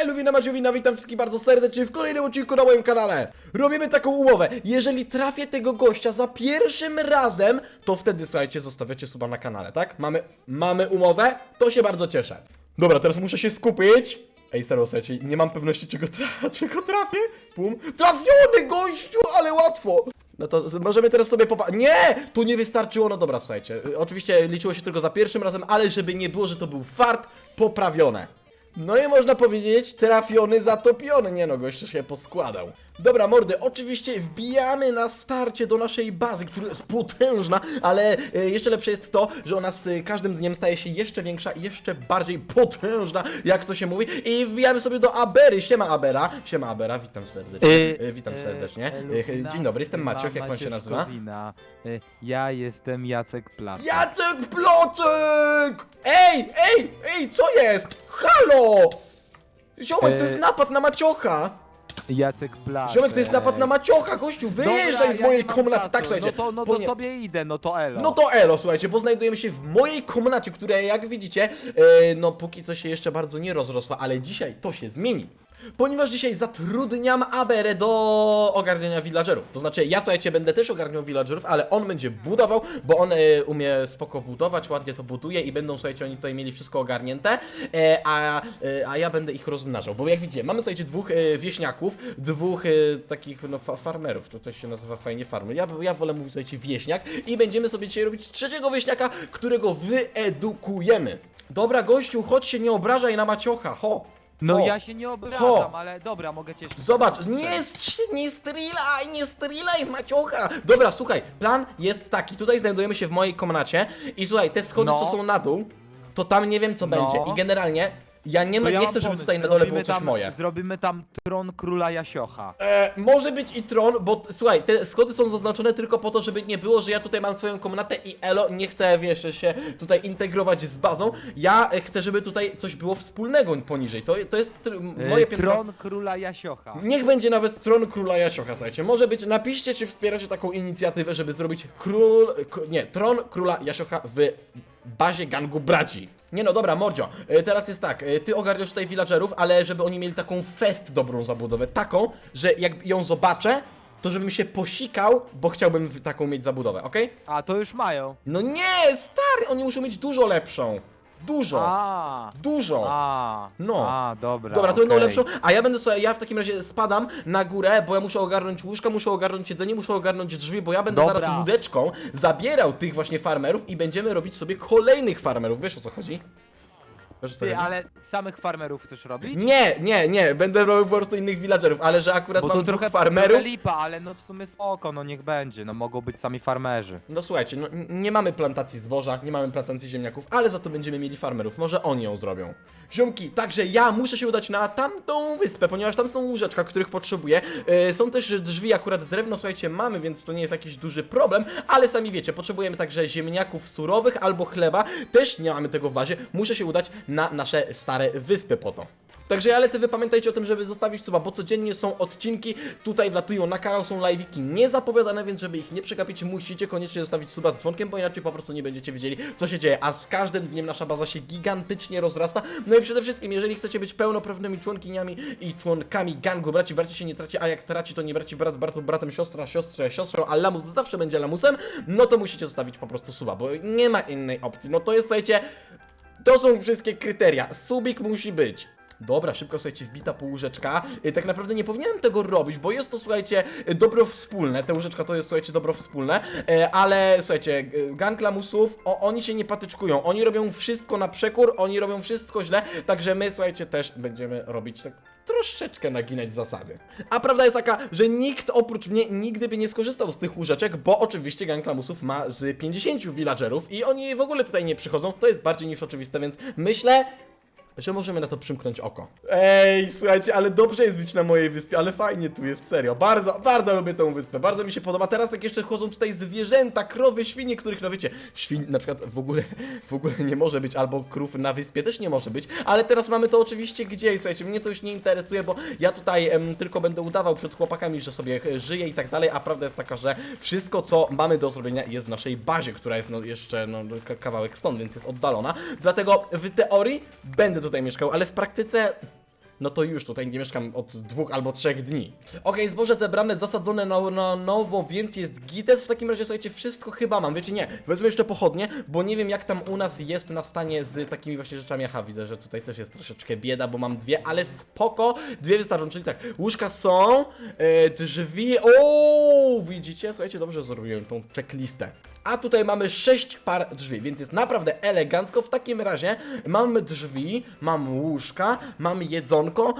Eluwina Madziowina, witam wszystkich bardzo serdecznie w kolejnym odcinku na moim kanale. Robimy taką umowę. Jeżeli trafię tego gościa za pierwszym razem, to wtedy, słuchajcie, zostawiacie suba na kanale, tak? Mamy, mamy umowę? To się bardzo cieszę. Dobra, teraz muszę się skupić. Ej, serio, słuchajcie, nie mam pewności, czego, tra czego trafię. Pum. Trafiony gościu, ale łatwo. No to możemy teraz sobie popa... Nie! Tu nie wystarczyło, no dobra, słuchajcie. Oczywiście liczyło się tylko za pierwszym razem, ale żeby nie było, że to był fart, poprawione. No i można powiedzieć, trafiony, zatopiony. Nie no, gość się poskładał. Dobra, mordy, oczywiście wbijamy na starcie do naszej bazy, która jest potężna, ale e, jeszcze lepsze jest to, że ona z e, każdym dniem staje się jeszcze większa i jeszcze bardziej potężna, jak to się mówi. I wbijamy sobie do Abery. Siema Abera. Siema Abera, witam serdecznie. E, witam serdecznie. Dzień dobry, jestem Maciek, jak pan się nazywa? Maciuszkowina. Y, Ja jestem Jacek Plac. Jacek Plocek! Ej, ej, ej, co jest? Halo! Ziomek, to E, jest napad na Maciocha! Jacek Plac. Ziomek, to jest napad na Maciocha, gościu, wyjeżdżaj z mojej komnaty, tak, No słuchajcie. to, no to ponie- sobie idę, no to elo. No to elo, słuchajcie, bo znajdujemy się w mojej komnacie, która jak widzicie, e, no póki co się jeszcze bardzo nie rozrosła, ale dzisiaj to się zmieni. Ponieważ dzisiaj zatrudniam Aberę do ogarniania villagerów. To znaczy, ja słuchajcie, będę też ogarniał villagerów, ale on będzie budował, bo on e, umie spoko budować, ładnie to buduje i będą, słuchajcie, oni tutaj mieli wszystko ogarnięte, e, a, e, a ja będę ich rozmnażał. Bo jak widzicie, mamy, słuchajcie, dwóch e, wieśniaków, dwóch e, takich, no, fa farmerów, tutaj się nazywa fajnie farmer. Ja, ja wolę mówić, słuchajcie, wieśniak i będziemy sobie dzisiaj robić trzeciego wieśniaka, którego wyedukujemy. Dobra, gościu, chodź się, nie obrażaj na Maciocha, ho! No ho. ja się nie obrażam, Ho. ale dobra, mogę cię jeszcze... Zobacz, nie, strz- nie strzelaj, nie strzelaj Maciocha! Dobra, słuchaj, plan jest taki, tutaj znajdujemy się w mojej komnacie i słuchaj, te schody, No. co są na dół, to tam nie wiem, co No. będzie i generalnie ja nie, To ja nie mam chcę, żeby pomysł, tutaj na dole było zrobimy coś tam, moje. Zrobimy tam tron króla Jasiocha. E, może być i tron, bo słuchaj, te schody są zaznaczone tylko po to, żeby nie było, że ja tutaj mam swoją komnatę i Elo nie chcę, wiesz, się tutaj integrować z bazą. Ja e, chcę, żeby tutaj coś było wspólnego poniżej. To, to jest tr- Y, moje piętro. Tron króla Jasiocha. Niech będzie nawet tron króla Jasiocha, słuchajcie. Może być, napiszcie, czy wspieracie taką inicjatywę, żeby zrobić król, k- nie, tron króla Jasiocha w bazie gangu braci. Nie no, dobra, Mordzio, e, teraz jest tak, e, ty ogarniasz tutaj villagerów, ale żeby oni mieli taką fest dobrą zabudowę, taką, że jak ją zobaczę, to żebym się posikał, bo chciałbym w- taką mieć zabudowę, okej? A, to już mają. No nie, stary, oni muszą mieć dużo lepszą. Dużo. A, Dużo. a, No. a, dobra, Dobra, to będą okej. lepszą. A ja będę sobie, ja w takim razie spadam na górę, bo ja muszę ogarnąć łóżka, muszę ogarnąć jedzenie, muszę ogarnąć drzwi, bo ja będę Dobra. zaraz łódeczką zabierał tych właśnie farmerów i będziemy robić sobie kolejnych farmerów. Wiesz o co chodzi? Wiesz co Ty, chodzi? ale samych farmerów chcesz robić? Nie, nie, nie, będę robił po prostu innych villagerów, ale że akurat Bo mam to trochę, farmerów. trochę lipa, ale no w sumie spoko, no niech będzie, no mogą być sami farmerzy. No słuchajcie, no, n- nie mamy plantacji zboża, nie mamy plantacji ziemniaków, ale za to będziemy mieli farmerów. Może oni ją zrobią. Ziomki, także ja muszę się udać na tamtą wyspę, ponieważ tam są łóżeczka, których potrzebuję. Yy, są też drzwi, akurat drewno, słuchajcie, mamy, więc to nie jest jakiś duży problem, ale sami wiecie, potrzebujemy także ziemniaków surowych albo chleba. Też nie mamy tego w bazie. Muszę się udać na nasze stare wyspy po to. Także ja lecę, wy pamiętajcie o tym, żeby zostawić suba, bo codziennie są odcinki, tutaj wlatują na kanał, są live'iki niezapowiadane, więc żeby ich nie przegapić, musicie koniecznie zostawić suba z dzwonkiem, bo inaczej po prostu nie będziecie wiedzieli, co się dzieje, a z każdym dniem nasza baza się gigantycznie rozrasta, no i przede wszystkim, jeżeli chcecie być pełnoprawnymi członkiniami i członkami gangu braci, braci się nie traci, a jak traci, to nie braci brat, bratu, bratem, siostra, siostrze, siostrą, a lamus zawsze będzie lamusem, no to musicie zostawić po prostu suba, bo nie ma innej opcji, no to jest, słuchajcie, to są wszystkie kryteria. Subik musi być. Dobra, szybko słuchajcie, wbita pół łóżeczka. Y, Tak naprawdę nie powinienem tego robić, bo jest to słuchajcie, y, dobro wspólne. Te łóżeczka to jest słuchajcie, dobro wspólne. Y, Ale słuchajcie, gang lamusów, o, oni się nie patyczkują. Oni robią wszystko na przekór, oni robią wszystko źle. Także my słuchajcie, też będziemy robić tak troszeczkę naginać zasady. A prawda jest taka, że nikt oprócz mnie nigdy by nie skorzystał z tych łóżeczek, bo oczywiście gang lamusów ma z 50 villagerów i oni w ogóle tutaj nie przychodzą. To jest bardziej niż oczywiste, więc myślę, że możemy na to przymknąć oko. Ej, słuchajcie, ale dobrze jest być na mojej wyspie, ale fajnie tu jest, serio. Bardzo, bardzo lubię tę wyspę, bardzo mi się podoba. Teraz jak jeszcze chodzą tutaj zwierzęta, krowy, świnie, których, no wiecie, świn na przykład w ogóle, w ogóle nie może być, albo krów na wyspie też nie może być, ale teraz mamy to oczywiście gdzieś, słuchajcie, mnie to już nie interesuje, bo ja tutaj em, tylko będę udawał przed chłopakami, że sobie e, żyję i tak dalej, a prawda jest taka, że wszystko, co mamy do zrobienia jest w naszej bazie, która jest no jeszcze no, ka- kawałek stąd, więc jest oddalona, dlatego w teorii będę tutaj mieszkał, ale w praktyce no to już tutaj nie mieszkam od dwóch albo trzech dni. Okej, zboże zebrane, zasadzone na, na nowo, więc jest gites. W takim razie, słuchajcie, wszystko chyba mam. Wiecie, nie, wezmę jeszcze pochodnie, bo nie wiem jak tam u nas jest na stanie z takimi właśnie rzeczami. Aha, widzę, że tutaj też jest troszeczkę bieda, bo mam dwie, ale spoko, dwie wystarczą. Czyli tak, łóżka są, e, drzwi, o, widzicie? Słuchajcie, dobrze zrobiłem tą checklistę. A tutaj mamy sześć par drzwi, więc jest naprawdę elegancko. W takim razie mamy drzwi, mam łóżka, mamy jedzonko,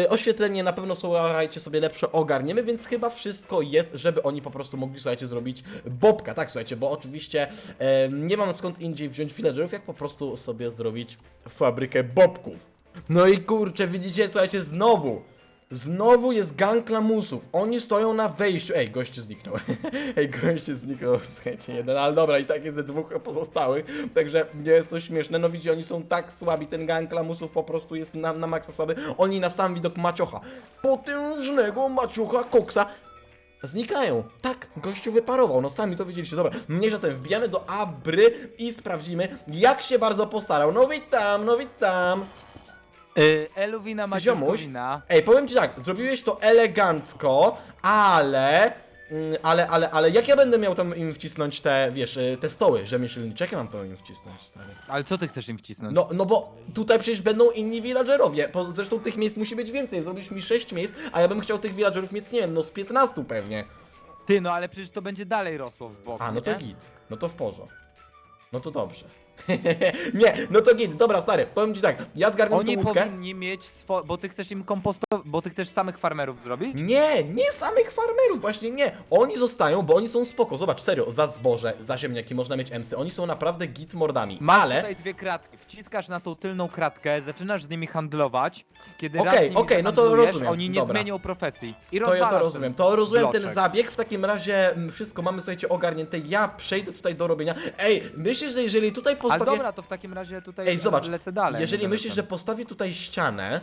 yy, oświetlenie na pewno słuchajcie sobie lepsze ogarniemy, więc chyba wszystko jest, żeby oni po prostu mogli słuchajcie zrobić bobka, tak słuchajcie, bo oczywiście yy, nie mam skąd indziej wziąć villagerów, jak po prostu sobie zrobić fabrykę bobków. No i kurczę, widzicie, słuchajcie, znowu Znowu jest gang lamusów. Oni stoją na wejściu. Ej, goście zniknął. Ej, goście zniknął, słuchajcie, jeden, ale dobra, i tak jest ze dwóch pozostałych. Także nie jest to śmieszne. No widzicie, oni są tak słabi. Ten gang lamusów po prostu jest na, na maksa słaby. Oni na sam widok maciocha. Potężnego maciocha koksa. Znikają. Tak, gościu wyparował. No sami to widzieliście. Dobra, mniejsza tym. Wbijamy do Abry i sprawdzimy, jak się bardzo postarał. No witam, no witam. Yy, Eluwina Ziomuś? Maciuszkowina. Ej, powiem ci tak, zrobiłeś to elegancko, ale... mm, Ale, ale, ale jak ja będę miał tam im wcisnąć te, wiesz, y, te stoły rzemieślnicze, jak ja mam to im wcisnąć, stary? Ale co ty chcesz im wcisnąć? No, no bo tutaj przecież będą inni villagerowie, po, zresztą tych miejsc musi być więcej, zrobisz mi 6 miejsc, a ja bym chciał tych villagerów mieć, nie wiem, no z 15 pewnie. Ty, no ale przecież to będzie dalej rosło w bok, A, no to nie? git, no to w porządku. No to dobrze. nie, no to git, dobra stary, powiem ci tak, ja zgarniam Oni tą łódkę. powinni mieć swo... bo ty chcesz im kompostować, bo ty chcesz samych farmerów zrobić? Nie, nie samych farmerów, właśnie nie. Oni zostają, bo oni są spoko. Zobacz, serio, za zboże, za ziemniaki można mieć emsy. Oni są naprawdę git mordami. Masz Ale, tutaj dwie kratki, wciskasz na tą tylną kratkę, zaczynasz z nimi handlować, kiedy Okej, raz nimi okej, no to zahandlujesz, rozumiem, oni nie dobra. zmienią profesji i to ja to rozwalasz rozumiem. ten To rozumiem ten bloczek. zabieg. W takim razie mm, wszystko mamy, słuchajcie, ogarnięte. Ja przejdę tutaj do robienia. Ej, myślisz, że jeżeli tutaj Ale postawię... dobra, to w takim razie tutaj Ej, zobacz, lecę dalej. jeżeli myślisz, że postawię tutaj ścianę,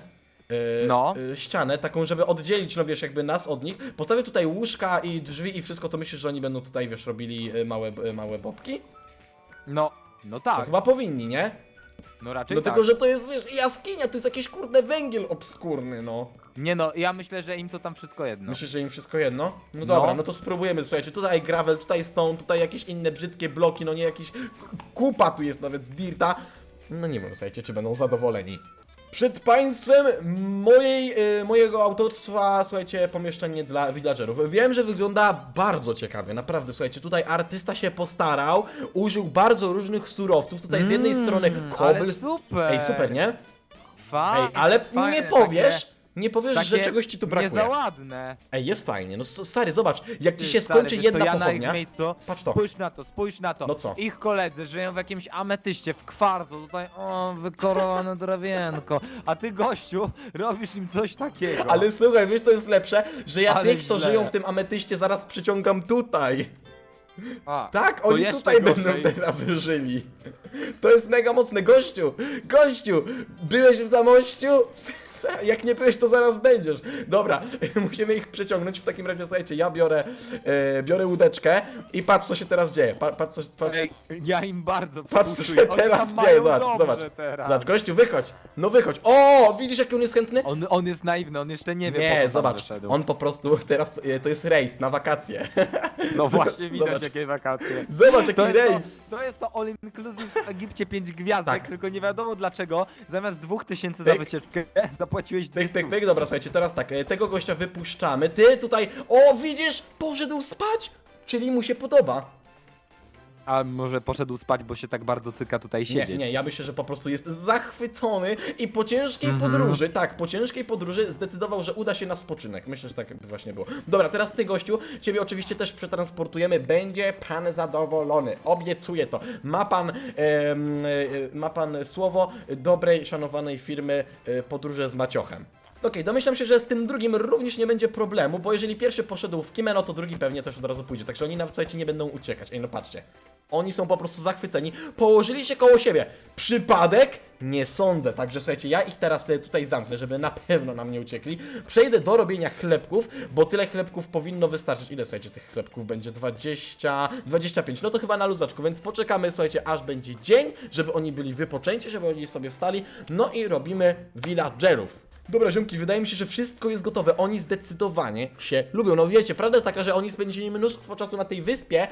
yy, No. yy, ścianę taką, żeby oddzielić, no wiesz, jakby nas od nich, postawię tutaj łóżka i drzwi i wszystko, to myślisz, że oni będą tutaj, wiesz, robili yy, małe, yy, małe bobki? No, no To tak, chyba powinni, nie? No raczej No tak. tylko, że to jest, wiesz, jaskinia, to jest jakiś kurde węgiel obskurny, no. Nie no, ja myślę, że im to tam wszystko jedno. Myślisz, że im wszystko jedno? No dobra, no, No. to spróbujemy, słuchajcie, tutaj gravel, tutaj stone, tutaj jakieś inne brzydkie bloki, no nie jakiś k- kupa tu jest nawet dirta. No nie wiem, słuchajcie, czy będą zadowoleni. Przed państwem mojej, y, mojego autorstwa, słuchajcie, pomieszczenie dla villagerów. Wiem, że wygląda bardzo ciekawie, naprawdę, słuchajcie, tutaj artysta się postarał, użył bardzo różnych surowców, tutaj z jednej Mm, strony ale kobl... super. Ej, super, nie? Ej, ale fajne, nie powiesz, nie powiesz, że takie czegoś ci tu Nie brakuje. za ładne. Ej, jest fajnie. No stary, zobacz, jak ci się stary, skończy wiesz jedna ja na pochodnia. ich miejscu, Patrz to. Spójrz na to, spójrz na to. No co? Ich koledzy żyją w jakimś ametyście, w kwarcu, tutaj o, wykorowane drewienko. A ty gościu, robisz im coś takiego. Ale słuchaj, wiesz co jest lepsze? Że ja Ale tych, co źle. żyją w tym ametyście, zaraz przyciągam tutaj. A, Tak, to oni jeszcze tutaj gorzej. będą teraz żyli. To jest mega mocne. Gościu, gościu, byłeś w Zamościu? Jak nie byłeś, to zaraz będziesz. Dobra, musimy ich przeciągnąć. W takim razie, słuchajcie, ja biorę, e, biorę łódeczkę i patrz, co się teraz dzieje. Pa, patrz, co, patrz, Ej, ja im bardzo Patrz, co współczuję. się Oni teraz tam dzieje, mają zobacz, dobrze zobacz. Teraz. Zobacz, gościu, wychodź. No wychodź. O, widzisz, jak on jest chętny? On, on jest naiwny, on jeszcze nie wie, po Nie, co tam zobacz, wyszedł. on po prostu teraz, e, to jest rejs na wakacje. No właśnie, widać Zobacz. jakie wakacje. Zobacz, jaki To jest, rejs. to, to jest to all inclusive w Egipcie 5 gwiazdek, Tak. tylko nie wiadomo dlaczego zamiast 2000 za wycieczkę zapłaciłeś Pyk, 200. pyk, pyk, dobra, słuchajcie, teraz tak, e, tego gościa wypuszczamy, ty tutaj, o, widzisz, poszedł spać, czyli mu się podoba. A może poszedł spać, bo się tak bardzo cyka tutaj Nie, siedzieć. nie, ja myślę, że po prostu jest zachwycony i po ciężkiej Mhm. podróży, tak, po ciężkiej podróży zdecydował, że uda się na spoczynek. Myślę, że tak by właśnie było. Dobra, teraz ty, gościu, ciebie oczywiście też przetransportujemy, będzie pan zadowolony, obiecuję to. Ma pan, em, e, ma pan słowo dobrej, szanowanej firmy e, podróże z maciochem. Okej, domyślam się, że z tym drugim również nie będzie problemu, bo jeżeli pierwszy poszedł w Kimeno, to drugi pewnie też od razu pójdzie, także oni nawet, słuchajcie, nie będą uciekać. Ej, no patrzcie. Oni są po prostu zachwyceni. Położyli się koło siebie. Przypadek? Nie sądzę. Także słuchajcie, ja ich teraz tutaj zamknę, żeby na pewno nam nie uciekli. Przejdę do robienia chlebków, bo tyle chlebków powinno wystarczyć. Ile słuchajcie, tych chlebków będzie? 20, 25. No to chyba na luzaczku, więc poczekamy, słuchajcie, aż będzie dzień, żeby oni byli wypoczęci, żeby oni sobie wstali. No i robimy villagerów. Dobra, ziomki, wydaje mi się, że wszystko jest gotowe. Oni zdecydowanie się lubią. No wiecie, prawda jest taka, że oni spędzili mnóstwo czasu na tej wyspie,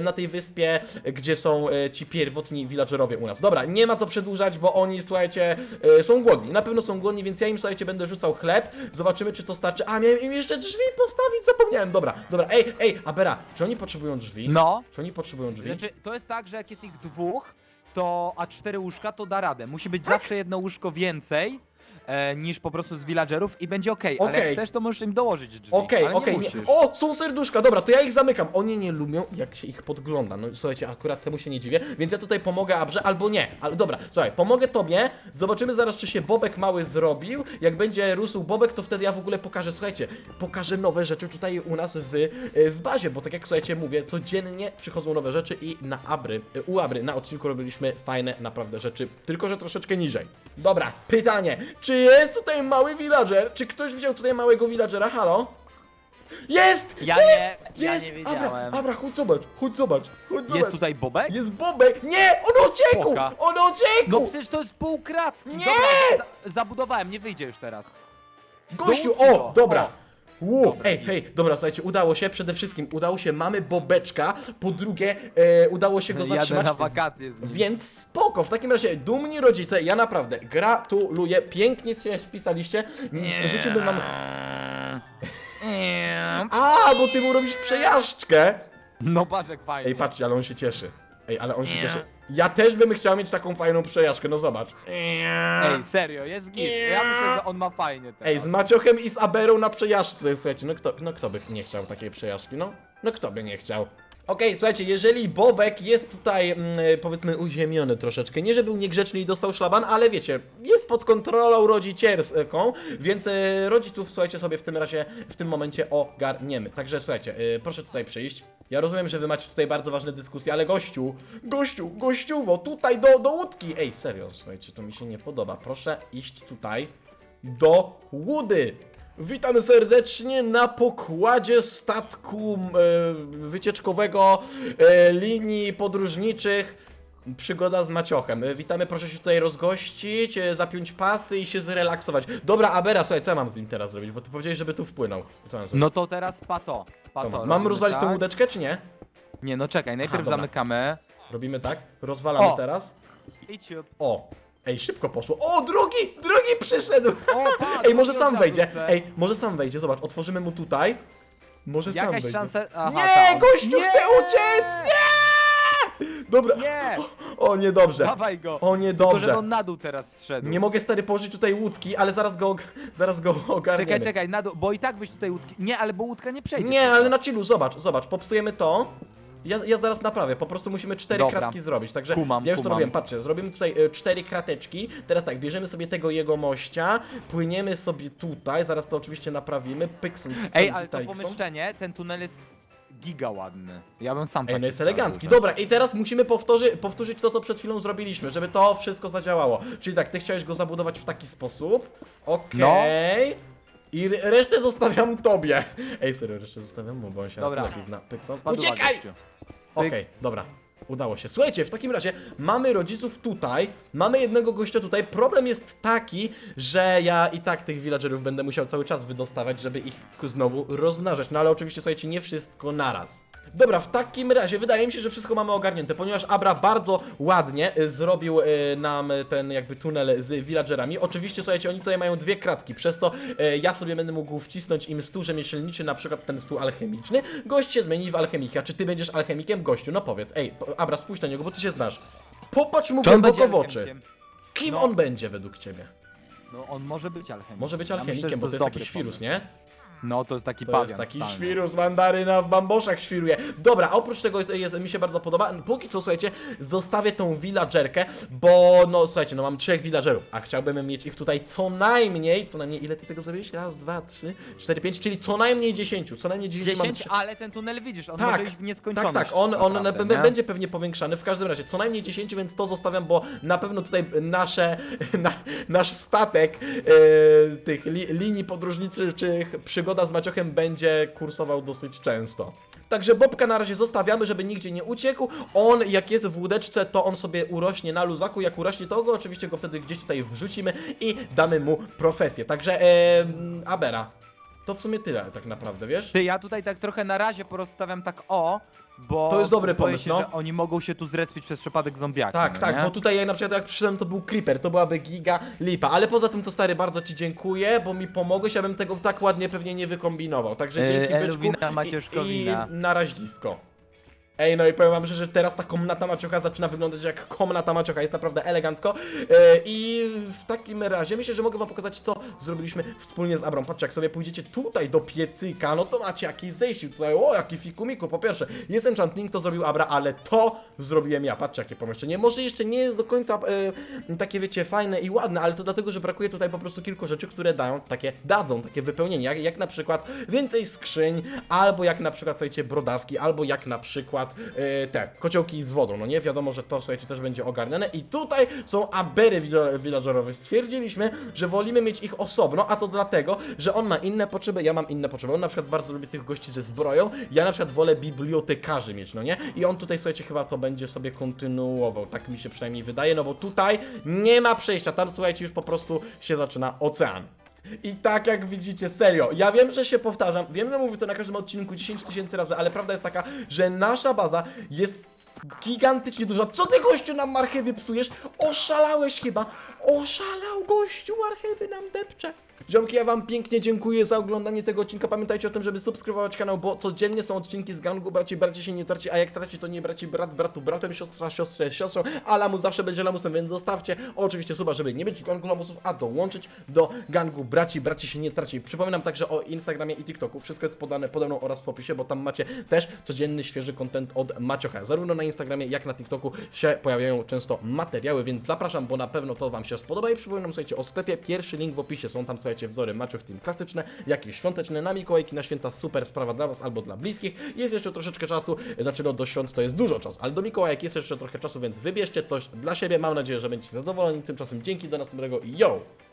na tej wyspie, e, gdzie są e, ci pierwotni villagerowie u nas. Dobra, nie ma co przedłużać, bo oni, słuchajcie, e, są głodni. Na pewno są głodni, więc ja im, słuchajcie, będę rzucał chleb. Zobaczymy, czy to starczy. A, miałem im jeszcze drzwi postawić, zapomniałem. Dobra, dobra, ej, ej, Abera, czy oni potrzebują drzwi? No. Czy oni potrzebują drzwi? Znaczy, to jest tak, że jak jest ich dwóch, to a cztery łóżka to da radę. Musi być Tak. zawsze jedno łóżko więcej e, niż po prostu z villagerów i będzie okej. Ale Okej. jak chcesz, to możesz im dołożyć drzwi. Okej, ale okej. nie nie- musisz. O, są serduszka, dobra, to ja ich zamykam. Oni nie lubią, jak się ich podgląda. No słuchajcie, akurat temu się nie dziwię, więc ja tutaj pomogę Abrze, albo nie. Ale dobra, słuchaj, pomogę tobie. Zobaczymy zaraz, czy się Bobek mały zrobił. Jak będzie rósł Bobek, to wtedy ja w ogóle pokażę, słuchajcie, pokażę nowe rzeczy tutaj u nas w, e, w bazie, bo tak jak słuchajcie mówię, codziennie przychodzą nowe rzeczy i na Abry, e, u Abry na odcinku robiliśmy fajne naprawdę rzeczy, tylko że troszeczkę niżej. Dobra, pytanie, czy jest tutaj mały villager? Czy ktoś widział tutaj małego villagera? Halo? Jest! Ja jest! nie- ja jest! nie Abra, wiedziałem. Abra, chodź zobacz, chodź zobacz, chodź zobacz. Jest tutaj Bobek? Jest Bobek! Nie! On uciekł! Poka. On uciekł! No przecież to jest pół kratki. Nie! Dobra, za zabudowałem, nie wyjdzie już teraz. Gościu, o, go. dobra. Ło, ej, hej, dobra, słuchajcie, udało się, przede wszystkim udało się, mamy Bobeczka, po drugie, e, udało się go Jadę zatrzymać, na wakacje z nim. więc spoko, w takim razie, dumni rodzice, ja naprawdę gratuluję, pięknie się spisaliście, życzyłbym wam... A, bo ty mu robisz przejażdżkę! No patrz jak fajnie. Ej, patrzcie, ale on się cieszy. Ej, ale on się Nie. cieszy. Ja też bym chciał mieć taką fajną przejażdżkę, no zobacz. Ej, serio, jest git. Ja myślę, że on ma fajnie teraz. Ej, z Maciochem i z Aberą na przejażdżce, słuchajcie, no kto, no kto by nie chciał takiej przejażdżki, no? No kto by nie chciał? Okej, słuchajcie, jeżeli Bobek jest tutaj, mm, powiedzmy, uziemiony troszeczkę, nie że był niegrzeczny i dostał szlaban, ale wiecie, jest pod kontrolą rodzicielską, więc e, rodziców, słuchajcie, sobie w tym razie, w tym momencie ogarniemy. Także słuchajcie, e, proszę tutaj przyjść. Ja rozumiem, że wy macie tutaj bardzo ważne dyskusje, ale gościu, gościu, gościuwo, tutaj do, do łódki! Ej, serio, słuchajcie, to mi się nie podoba. Proszę iść tutaj do łudy. Witamy serdecznie na pokładzie statku e, wycieczkowego e, linii podróżniczych. Przygoda z Maciochem. Witamy, proszę się tutaj rozgościć, e, zapiąć pasy i się zrelaksować. Dobra, Abera, słuchaj, co ja mam z nim teraz zrobić? Bo ty powiedziałeś, żeby tu wpłynął. Co mam zrobić? No to teraz pato. pato Dobra, Mam robimy, rozwalić tą tak? łódeczkę, czy nie? Nie, no czekaj, najpierw dobra. zamykamy. Robimy tak? Rozwalamy O! teraz. O! Ej, szybko poszło. O, drugi! Drugi przyszedł! O, patrz, Ej, może sam wejdzie. Ej, może sam wejdzie, zobacz, otworzymy mu tutaj. Może sam Jakaś wejdzie. szansa... Aha, Nie, tam. gościu chce uciec! Nie! Dobra. Nie! O, niedobrze. Dawaj go! O, Tylko, niedobrze. on na dół teraz zszedł. Nie mogę stary położyć tutaj łódki, ale zaraz go, zaraz go ogarniemy. Czekaj, czekaj, na dół, bo i tak byś tutaj łódki... Nie, ale bo łódka nie przejdzie. Nie, ale na chillu, zobacz, zobacz, popsujemy to. Ja, ja zaraz naprawię, po prostu musimy cztery Dobra. kratki zrobić, także Kumam, ja już to kumam. robiłem, patrzcie, zrobimy tutaj e, cztery krateczki, teraz tak, bierzemy sobie tego jego mościa, płyniemy sobie tutaj, zaraz to oczywiście naprawimy, pykson, Ej, ale to pomieszczenie, ten tunel jest giga ładny. Ja bym sam Ej, taki no jest chciał elegancki. tutaj. Dobra, i teraz musimy powtórzy, powtórzyć to, co przed chwilą zrobiliśmy, żeby to wszystko zadziałało. Czyli tak, ty chciałeś go zabudować w taki sposób. Okej. I re- resztę zostawiam tobie. Ej, serio, resztę zostawiam, bo on się Dobra. lepiej zna. Uciekaj! gościu. Okej, dobra. Udało się. Słuchajcie, w takim razie mamy rodziców tutaj, mamy jednego gościa tutaj. Problem jest taki, że ja i tak tych villagerów będę musiał cały czas wydostawać, żeby ich znowu rozmnażać. No ale oczywiście, słuchajcie, nie wszystko naraz. Dobra, w takim razie wydaje mi się, że wszystko mamy ogarnięte, ponieważ Abra bardzo ładnie y, zrobił y, nam ten jakby tunel z villagerami. Oczywiście, słuchajcie, oni tutaj mają dwie kratki, przez co y, ja sobie będę mógł wcisnąć im stół rzemieślniczy, na przykład ten stół alchemiczny. Gość się zmieni w alchemika. Czy ty będziesz alchemikiem? Gościu, no powiedz. Ej, Abra, spójrz na niego, bo ty się znasz. Popatrz mu głęboko w oczy. alchemikiem? Kim No. on będzie według ciebie? No on może być alchemikiem. Może być Ja myślę, alchemikiem, bo to jest dobry taki świrus, pomysł. nie? No to jest taki To pawian. jest taki totalny. świrus mandaryna w bamboszach świruje. Dobra, oprócz tego jest, jest, mi się bardzo podoba. Póki co, słuchajcie, zostawię tą villagerkę, bo no słuchajcie, no mam trzech villagerów, a chciałbym mieć ich tutaj co najmniej, co najmniej, ile ty tego zrobiłeś? Raz, dwa, trzy, cztery, pięć, czyli co najmniej dziesięciu, co najmniej dziesięciu mam 10, trzy- ale ten tunel widzisz, on Tak, może iść w nieskończoność. Tak, tak, on, on naprawdę, b- nie? będzie pewnie powiększany, w każdym razie co najmniej 10, więc to zostawiam, bo na pewno tutaj nasze, na, nasz statek e, tych li, linii podróżniczych przygoda z Maciochem będzie kursował dosyć często. Także Bobka na razie zostawiamy, żeby nigdzie nie uciekł. On, jak jest w łódeczce, to on sobie urośnie na luzaku. Jak urośnie, to go oczywiście go wtedy gdzieś tutaj wrzucimy i damy mu profesję. Także, e, Abera, to w sumie tyle tak naprawdę, wiesz? Ty, ja tutaj tak trochę na razie porozstawiam tak o, bo To jest dobry boję pomysł, się, no. że oni mogą się tu zrespić przez przypadek zombiaki. Tak, no tak, nie? bo tutaj jak na przykład jak przyszedłem to był Creeper, to byłaby giga lipa, ale poza tym to stary bardzo ci dziękuję, bo mi pomogłeś, ja bym tego tak ładnie pewnie nie wykombinował, także Yy, dzięki byczku Eluwina, i, Maciuszkowina. i na raździsko. Ej, no i powiem wam, że, że teraz ta komnata maciocha zaczyna wyglądać jak komnata maciocha, jest naprawdę elegancko. Yy, i w takim razie myślę, że mogę wam pokazać co zrobiliśmy wspólnie z Abrą. Patrzcie, jak sobie pójdziecie tutaj do piecyka, no to macie jakieś zejście tutaj, o jaki fikumiku, po pierwsze jest enchantment, to zrobił Abra, ale to zrobiłem ja, patrzcie jakie pomieszczenie, może jeszcze nie jest do końca yy, takie wiecie fajne i ładne, ale to dlatego, że brakuje tutaj po prostu kilku rzeczy, które dają takie, dadzą takie wypełnienie, jak, jak na przykład więcej skrzyń, albo jak na przykład, słuchajcie, brodawki, albo jak na przykład yy, te kociołki z wodą, no nie, wiadomo, że to, słuchajcie, też będzie ogarniane. I tutaj są abery villagerowe, stwierdziliśmy, że wolimy mieć ich osobno, a to dlatego, że on ma inne potrzeby, ja mam inne potrzeby, on na przykład bardzo lubi tych gości ze zbroją, ja na przykład wolę bibliotekarzy mieć, no nie, i on tutaj, słuchajcie, chyba to będzie sobie kontynuował, tak mi się przynajmniej wydaje, no bo tutaj nie ma przejścia, tam, słuchajcie, już po prostu się zaczyna ocean. I tak jak widzicie, serio, ja wiem, że się powtarzam, wiem, że mówię to na każdym odcinku 10 tysięcy razy, ale prawda jest taka, że nasza baza jest gigantycznie duża. Co ty gościu nam marchewy psujesz? Oszalałeś chyba! Oszalał gościu, marchewy nam depcze! Ziomki, ja wam pięknie dziękuję za oglądanie tego odcinka. Pamiętajcie o tym, żeby subskrybować kanał, bo codziennie są odcinki z gangu. Braci, braci się nie traci, a jak traci, to nie braci, brat, bratu, bratem, siostra, siostrze, siostrą, a lamus zawsze będzie lamusem, więc zostawcie oczywiście suba, żeby nie być w gangu lamusów, a dołączyć do gangu braci, braci się nie traci. Przypominam także o Instagramie i TikToku, wszystko jest podane pode mną oraz w opisie, bo tam macie też codzienny, świeży content od Maciocha. Zarówno na Instagramie, jak na TikToku się pojawiają często materiały, więc zapraszam, bo na pewno to wam się spodoba. I przypominam, słuchajcie, o sklepie, pierwszy link w opisie, są tam, słuchajcie, wzory Macioch Team klasyczne, jakieś świąteczne, na Mikołajki, na święta, super sprawa dla was albo dla bliskich. Jest jeszcze troszeczkę czasu, znaczy no do świąt to jest dużo czasu, ale do Mikołajek jest jeszcze trochę czasu, więc wybierzcie coś dla siebie, mam nadzieję, że będziecie zadowoleni. Tymczasem dzięki, do następnego, yo!